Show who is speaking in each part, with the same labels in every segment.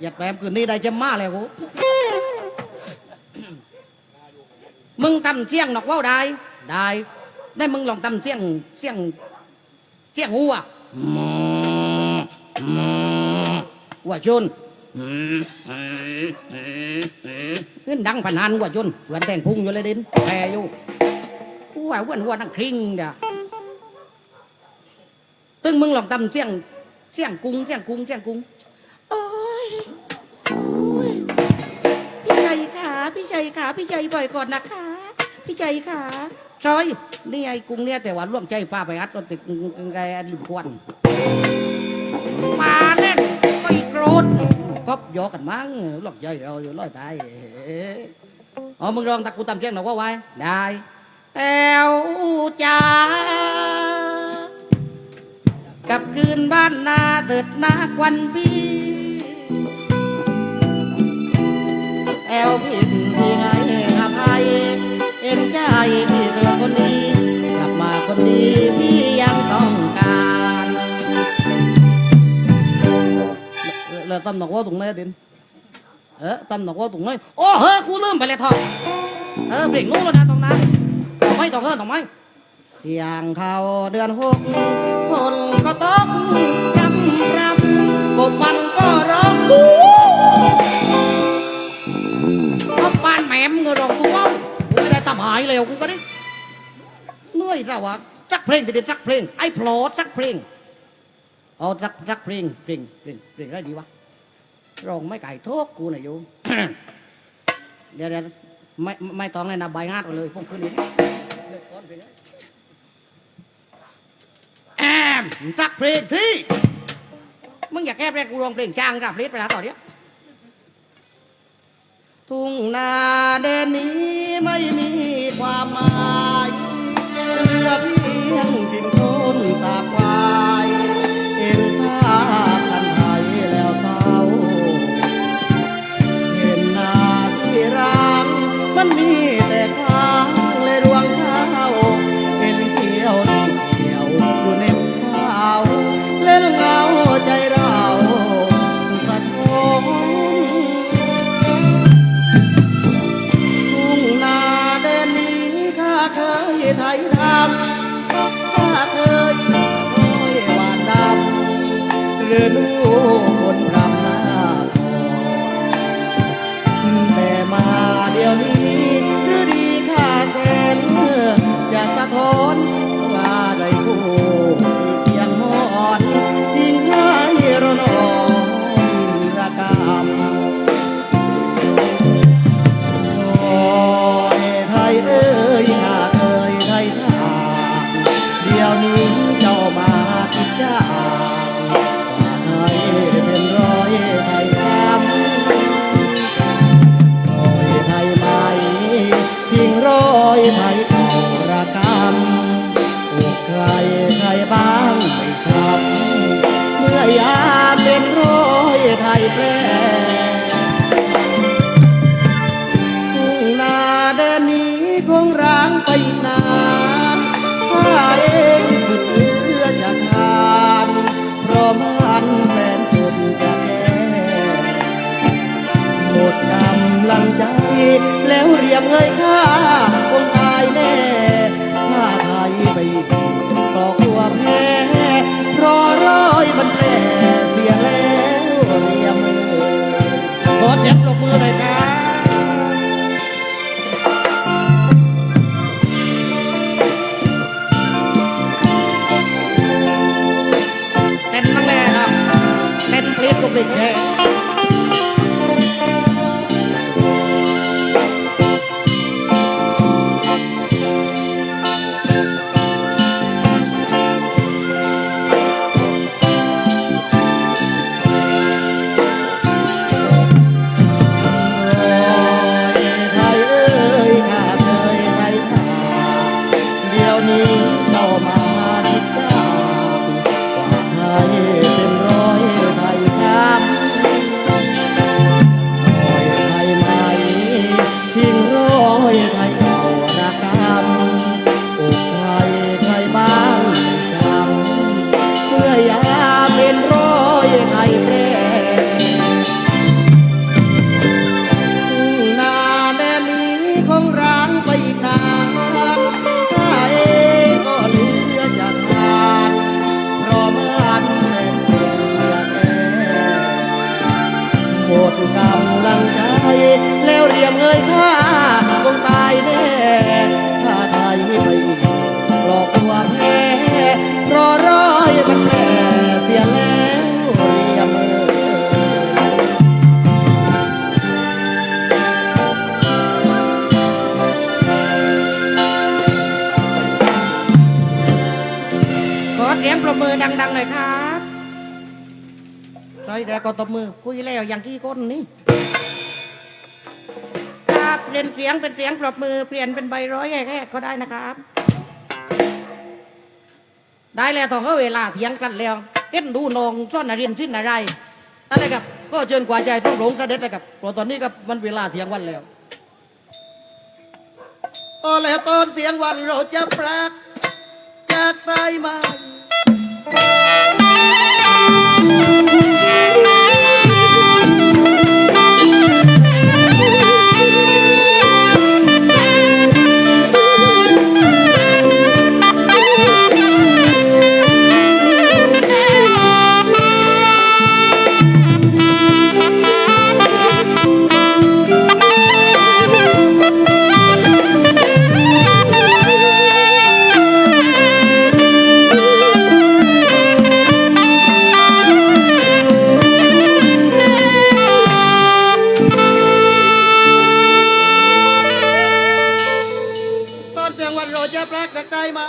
Speaker 1: อย่าแปมคืนนี้ได้จะมาแล้วกูมึงตำเสียงนอกว่าได้ ได้ ได้มึงลองตำเสียงเสียงเสียงหัวหัวชนขึ้นดังพนันหัวชนเพื่อนแต่งพุงอยู่เลยดินแพรอยู่หัวหัวหัวนั่งคริงเดียวตึงมึงลองตำเสียงเสียงกุ้งเสียงกุ้งเสียงกุ้งโอ้ยโอ้ย พี่ชัยขาพี่ชัยขาพี่ชัยบ่อยก่อนนะคะ พี่ชัยขาซอยนี่ไอ้กรุงเนี่ยแต่ว่าล่วงใจฟ้าไปอัดรถติดไงอันลุควันมาเล่นไม่โกรธก็ยอกันมั้งล่วงใจเราอยู่ร้อยตายอ๋อมึงลองตะกูตำเชียงหน่อยว่าไว้ได้แอวจ้ากลับคืนบ้านนาเติดนาควันพี่ แอวพี่พี่ไงอภัยเอ็นใจพี่เธอคนดีกลับมาคนดีพี่ยังต้องการแล้วตำหนอกว่าตรงไหนดินเออตำหนอกว่าตรงไหนโอ้เฮ้ยกูลืมไปเลยทอเออเบรกงูแล้วนะตรงนั้นต่อไม่ต่อเฮ้ต่อไม่เที่ยงเขาเดือนหกฝนก็ตกรำรำกบมันก็ร้องกูก็ปาน แหมมเงรองกูว่ากูไม่ได้ตำหายเลยกูก็ดิเหนื่อยแล้ววะสักเพลงจะเด็ดสักเพลงไอ้โผล่สักเพลงเอาสักสักเพลงเพลงเพลงเพลงอะไรดีวะร้องไม่ไก่โทกกูน่อยโยมเดี๋ยวเดี๋ยวไม่ไม่ต้องเลยนะใบงาดเลยพวกขึ้นเลิกก่อนนี้แอมจักเพลงที่มึงอยากแก้เพลงกูร้องเพลงจ้างกับเพลงไปหาต่อเนี้ย ทุ่งนาเดนนี้ไม่มีความหมายเหลือเพียงดินโคลนสาบ แล้วเรียมเงยค่าคงตายแน่ถ้าไทยไปอีก็กลัวแพ้รอร้อยมันแผลเสียแล้วเรียมเอ่ยขอเจ็บลงมือเลยครับเต้นตั้งแน่ครับเต้นเพลงลูกเด็กแค่ ดังๆหน่อยครับใช่แต่ก็ตบมือคุยแล้วอย่างกี่คนนี่ครับเปลี่ยนเสียงเป็นเสียงปรบมือเปลี่ยนเป็นใบร้อยแค่ก็ได้นะครับ ได้แล้วทองก็เวลาเถียงกันแล้วเอ็นดูนองซ่อนอะไรเรียนสิ้นอะไรอะไรครับก็เชิญกว่าใจต้องหลงเสด็จเลยครับเพราะตอนนี้ครับมันเวลาเถียงวันแล้วโอ้แล้วตอนเถียงวันเราจะปรากจากตายมา ตากจากตายมา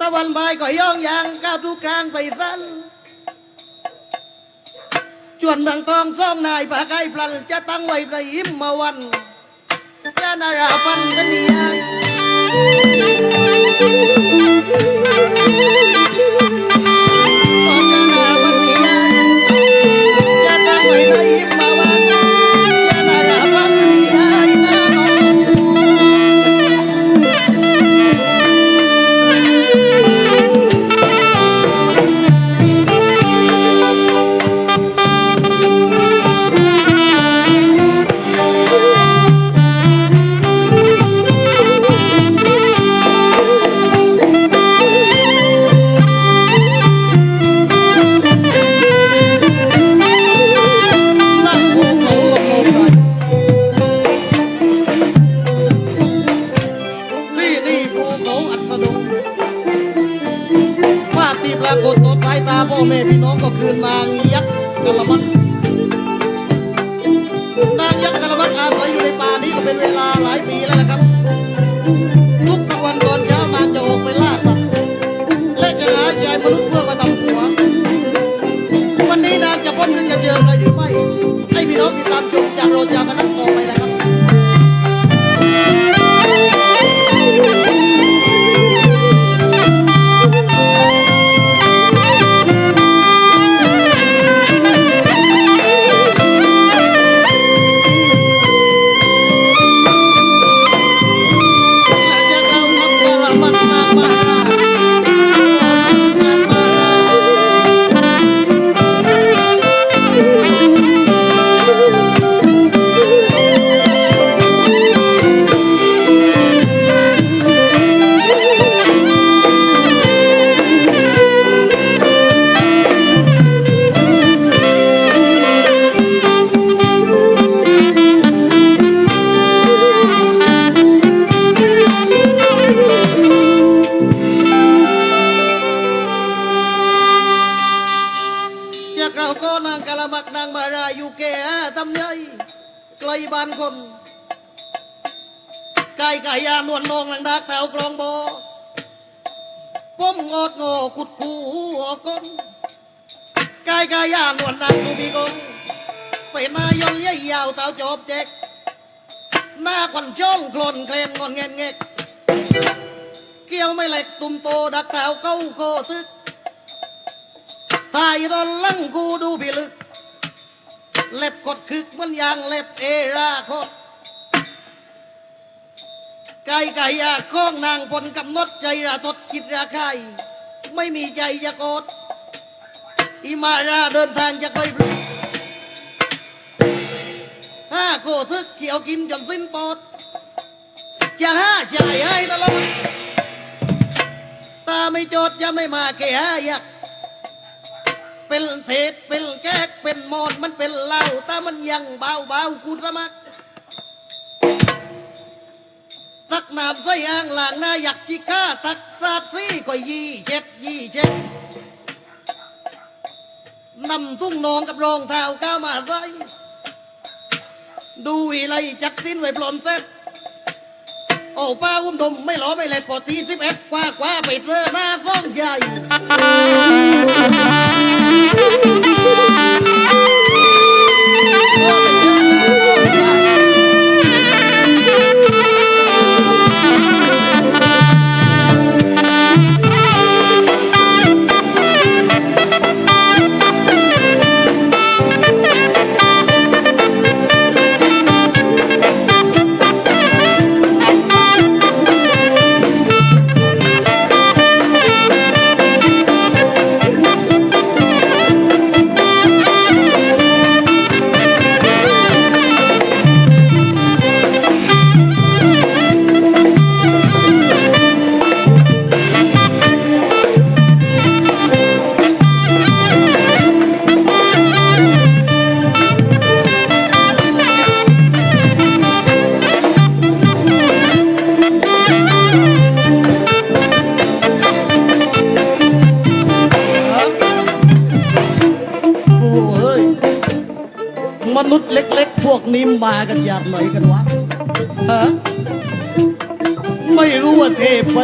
Speaker 1: ตะวันบายก็ย่องยางก้าวทุกครั้งไปสั้นจวนเมืองทองซ่องนายผาไก่พลันจะตั้งไว้ประยิมมาวันจะนาราพันเป็นเมีย กลองโบป้มงดง่ขุดคูหัวก้นก่ไก่ยานวลนางกูมีกงไปนายนเลี้ยยาวเต่าจบเจ๊กหน้าควันช่องโคลนเคลนงอนเงนเงกเกี่ยวไม่เหล็กตุ่มโตดักแถวเก้าโคตึกตายรอนลังกูดูพิลึก เล็บกดคึกเหมันยางเล็บเอราโคต ก่ไก่ยาข้องนางพลกำนดใจราทดกิจราคายไม่มีใจจะโกดอิมาราเดินทางจากไปพลุห้าโคทึกเขียวกินจนสิ้นปอดจะห้าชายให้ตลอดตาไม่โจดจะไม่มาแก่ห้ายักเป็นเพชรเป็นแก๊กเป็นมอนมันเป็นเหล้าแต่มันยังเบาเบากูระมัก กน้ำใส่อ่างหลางหน้าอยากจิก้าตักซาดซี่ก็ยี่เช็ดยี่เช็ดนำทุ่งนองกับรองเท้าก้าวมาไรดูอีไรจัดสิ้นไว้ปลอมเซ็ตโอ้ป้าอุ้มดมไม่หลอไม่เลยกดทีสิบเอ็ดกว่ากว่าไปเจอหน้าฟ้องใหญ่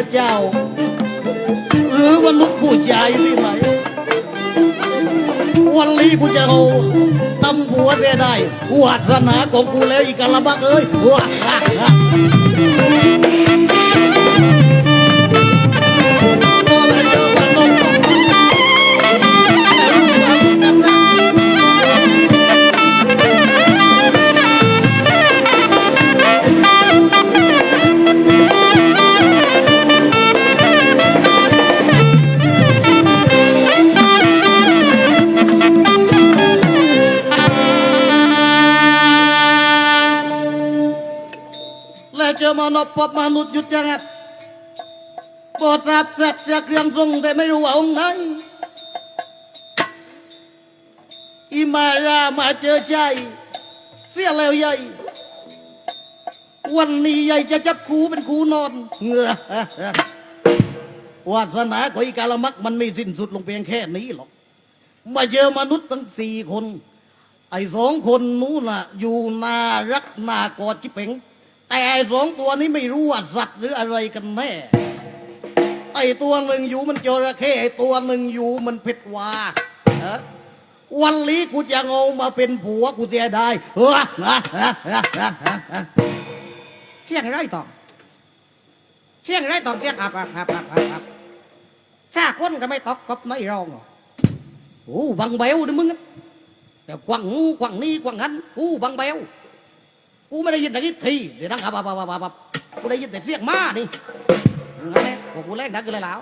Speaker 1: ว่าเจ้า หรือมนุษย์ผู้ใหญ่ที่ไหน วันนี้กูจะเอาตำหัวเสียได้วาสนาของกูแล้วอีกกะละบักเอ้ยว้า และเจอมนุษย์พบมนุษย์หยุดจังงัดปรดรับสัตว์จากเรียงทรงแต่ไม่รู้ว่าองค์ไหนอิมารามาเจอใจเสียแล้วใหญ่วันนี้ใหญ่จะจับคูเป็นคูนอนเงือวาสนาของอีกาละมักมันไม่สิ้นสุดลงเพียงแค่นี้หรอก มาเจอมนุษย์ทั้งสี่คน ไอ้สองคนนู้นน่ะ อยู่นารักนากอดจิเป๋ง แต่สองตัวนี้ไม่รู้ว่าสัตว์หรืออะไรกันแน่ไอตัวหนึ่งอยู่มันจระเข้ไอตัวหนึ่งอยู่มันเพชรวาฮะวันนี้กูจะเอามาเป็นผัวกูเสียได้เฮ้อ
Speaker 2: เที่ยงไรต่อเที่ยงไรต่อเที่ยงอับอับอับอับอับอับถ้าคนก็ไม่ตกก็ไม่ร้องอก
Speaker 1: โอ้บังเบลนะมึงแต่กวังงูกวังนี่กวังนั้นกูบังเบล กูไม่ได้ยินแต่ทีเดี๋ยวนั่งอับอับอับอับอับกูได้ยินแต่เสียงมานี่นั่นแหละพวกกูแรกนักกันเลยแล้ว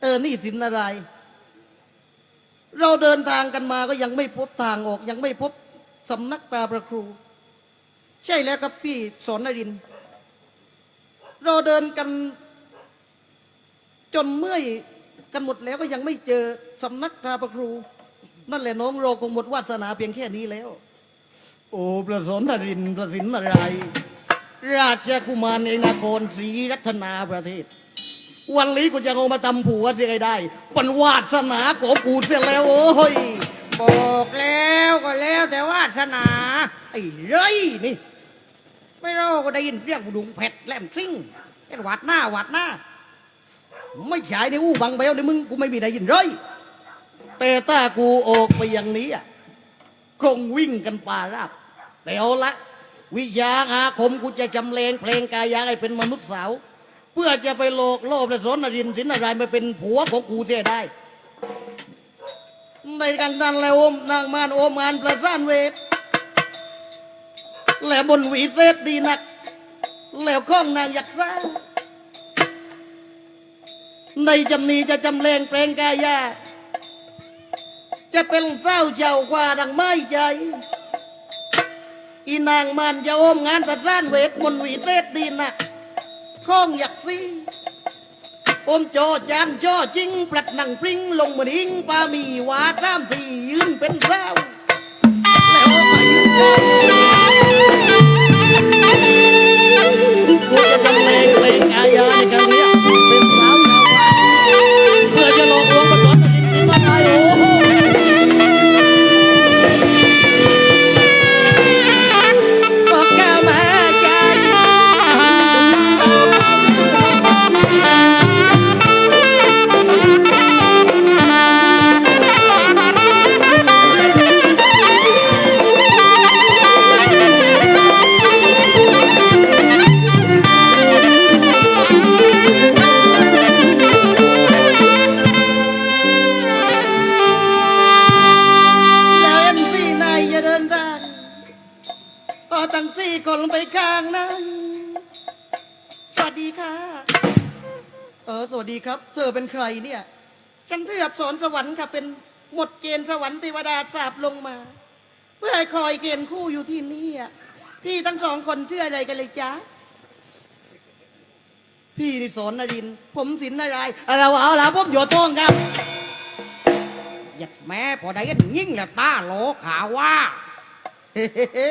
Speaker 1: เออ นี่สินอะไร เราเดินทางกันมาก็ยังไม่พบทางออก ยังไม่พบสำนักตาประครู ใช่แล้วครับพี่สอนนรินร์เราเดินกัน จนเมื่อยกันหมดแล้วก็ยังไม่เจอสำนักตาประครู นั่นแหละน้องเราคงหมดวาสนาเพียงแค่นี้แล้ว โอ้ประสนนรินทร์ประสินอะไรราชกุมารในนครศรีรัตนาประเทศ วันนี้กูจะเอามาตำผัวเสียได้ปันวาสนาของกูเสียแล้วโอ้ย
Speaker 2: บอกแล้วก็แล้วแต่วาสนา
Speaker 1: ไอ้เร้ยนี่
Speaker 2: ไม่รู้ก็ได้ยินเสียงดุงเผ็ดแหลมซิ่งแค่หวัดหน้าหวัดหน้า
Speaker 1: ไม่ใช่ในอู้บังเบลในมึงกูไม่มีได้ยินเร้ย แต่ถ้ากูออกไปอย่างนี้อะคงวิ่งกันป่าราบแต่เอาละ วิญญาอาคมกูจะจำเลงเพลงกายาให้เป็นมนุษย์สาว เพื่อจะไปโลกโลภและสนนรินสินอะไรมาเป็นผัวของกูเสียได้ ในกันนั้นแล้วอมนางมานโอมานประสานเวทแล้วบนหวีเซฟดีนัก แล้วข้องนางอยักษ์ซ่าในจำนีจะจำแรงแปลงกายา จะเป็นเศร้าเจ้ากว่าดังไม้ใจ อีนางมันจะอมงานประสานเวทบนหวีเซฟดีนักข้องอยากซีอมจอจานจอจริงปลัดหนังปริงลงมาดิ้งปามีวาตามที่ยืนเป็นเศร้าแล้วมายืนเศร้า อบสอนสวรรค์ค่ะเป็นหมดเกณฑ์สวรรค์เทวดาสาบลงมา เพื่อให้คอยเกณฑ์คู่อยู่ที่นี่อะพี่ทั้งสองคนเชื่ออะไรกันเลยจ๊ะพี่นิสอนนริน ผมสินนารายเอาเราเอาละผมโยต้งครับ
Speaker 2: หยัดแม่พอได้ยิ่งละตาโลขาว่า
Speaker 1: เฮ้เฮ้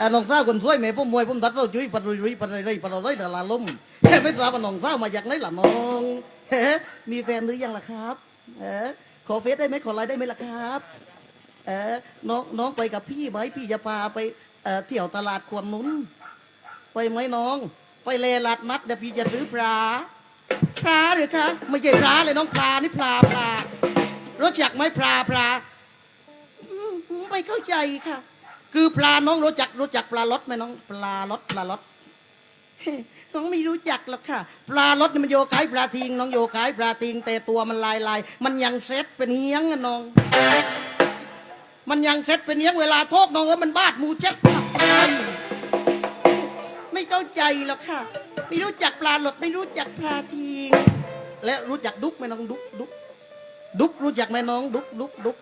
Speaker 1: อะน้องสาวคนสวยแม่ผมมวยผมตัดเราจุ้ยปัดรุยรุยปัดรุยรุยปัดรุยดาลุ่มไม่ทราบว่าน้องสาวมาจากไหนล่ะน้องเฮ้มีแฟนหรือยังล่ะครับ เออขอเฟซได้ไหมขอไลน์ได้ไหมล่ะครับเออน้องน้องไปกับพี่ไหมพี่จะพาไปเอ่อเที่ยวตลาดควรนุ้น ไปไหมน้อง ไปเลลาดนัดเดี๋ยวพี่จะซื้อปลาปลาหรือคะไม่ใช่ปลาเลยน้องปลานี่ปลาปลารถจักรไหมปลาปลาไม่เข้าใจค่ะ คือปลาน้องรู้จักรู้จักปลาลดไหมน้อง ปลาลดปลาลด น้องไม่รู้จักหรอกค่ะ ปลาลดนี่มันโยกายปลาทิงน้องโยกายปลาทิงแต่ตัวมันลายลายมันยังเซ็ตเป็นเฮี้ยงอะน้อง มันยังเซ็ตเป็นเฮี้ยงเวลาโทกน้องเออมันบาดมูเจ็บไม่เข้าใจหรอกค่ะ ไม่รู้จักปลาลดไม่รู้จักปลาทิงและรู้จักดุกไหมน้องดุกดุกดุกรู้จักไหมน้องดุกดุกดุก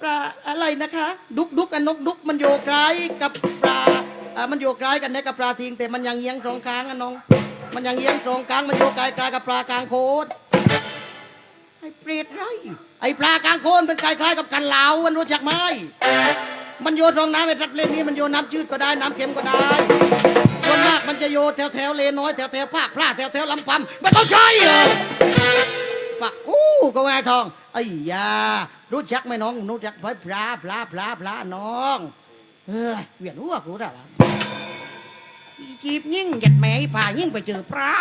Speaker 1: ปลาอะไรนะคะ ดุกดุกกับนกดุกมันโยกายกับปลา อ่ามันโยกร้ายกันนกับปลาทิงแต่มันยังเยียงสองครั้งอะน้อง มันยังเยียงสองครั้งมันโยกกายกายกับปลากลางโคตรไอ้เปรตไรไอ้ปลากลางโคนเป็นคล้ายๆกับกันเหลามันรู้จักไหมมันโยนรองน้ำไอ้รัดเลนนี้มันโยนน้ำจืดก็ได้น้ำเค็มก็ได้ส่วนมากมันจะโยนแถวแถวเลนน้อยแถวแถวภาคพระแถวแถวลำพัมมันต้องใช่เหรอปะกู้ก็แม่ทองไอ้ยารู้จักไหมน้องรู้จักไหมพระพระพระพระน้องเฮ้ยเวียนหัวกูได้ละ
Speaker 2: อีจีบยิ่งหยัดแม่อีป่ายิ่งไปเจอพระ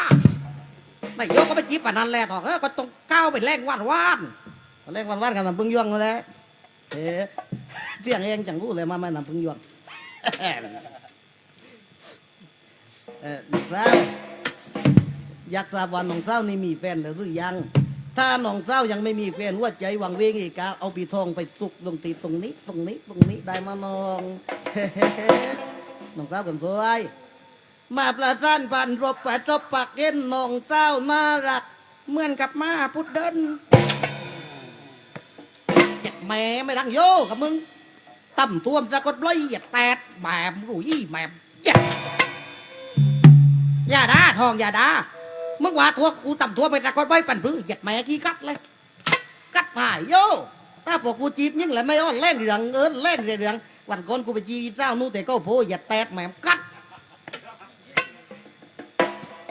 Speaker 2: ไม่ยกก็ไปจีบป่านั้นแหละต่อเออก็ต้องก้าวไปแลกว่านว่าน
Speaker 1: เล่นวันวันกันนำพึ่งยวงนั่นแหละเอ๊ะเสียงเองจังกูเลยมาไม่นำพึ่งยวงเออน้องสาวอยากทราบว่าน้องสาวนี่มีแฟนหรือยัง ถ้าน้องสาวยังไม่มีแฟนหัวใจหวังเวงอีกาเอาปีทองไปสุกลงตีตรงนี้ ตรงนี้ตรงนี้ได้มาน้องน้องสาวคนสวย มาประทานพันรบประจบปักเย็นนองสาน่ารัก
Speaker 2: เหมือนกับมาพุดเดิน
Speaker 1: เจ็บแม่ไม่รังโยกับมึงต่ำตัวมสะกดเลยอย่าแตดแบบรุ่ยแบบแย่
Speaker 2: อย่าด่าทองอย่าด่า
Speaker 1: มึงว่าทวกกูต่ำตัวไปสะกดไว้ปั่นพื้เหยียดแม่ขี้กัดเลย กัดหายโยถ้าพวกกูจีบยิ่งแหละไม่อ้อนแรงเรืองเอินแรงเรืองวันก่อนกูไปจีบเจ้านู่นแต่ก็โพอย่าแตดแหม่มกัด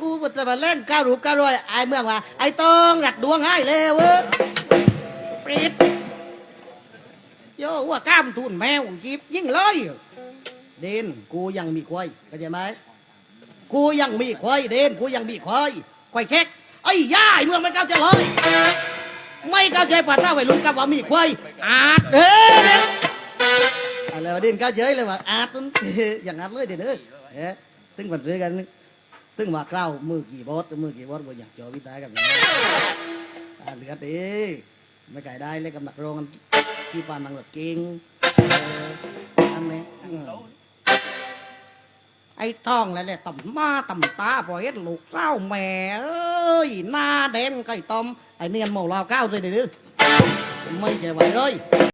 Speaker 1: กูมันจะมาเล่นก้าวรูก้าวรอยไอ้เมืองว่าไอ้ตองรัดดวงให้เลยเว้ย
Speaker 2: ปรีดโยว่ากล้ามทุนแมวจีบยิ่งเลย
Speaker 1: เดนกูยังมีควายเข้าใจไหมกูยังมีควายเดนกูยังมีควายควายแคกไอ้ย่าไอ้เมืองไม่เข้าใจเลยไม่เข้าใจป่าต้าไว้ลุงกับว่ามีควายอาดเด้ออะไรวะเดนเข้าใจเลยว่าอาดนั่นอย่างอาดเลยเดนเอ้ยเอ๊ะตึงมันเรื่อกัน นี่ตึงว่าเกล้ามือกี่บอสมือกี่บอสบ่อยากเจอวิตายกับอย่างนี้อ่าเหลือดีไม่ไก่ได้เลยกับหนักโรงกันที่ปานนังหลักเก่งอันนี้
Speaker 2: ไอ้ทองแล้วแหละต่ำมาต่ำตาพอเฮ็ดลูกเศร้าแม่เอ้ยหน้าแดงไก่ต้ม
Speaker 1: ไอ้เนียนเมาเหล้าก้าวเลยเด้อไม่ใช่ไหวเลย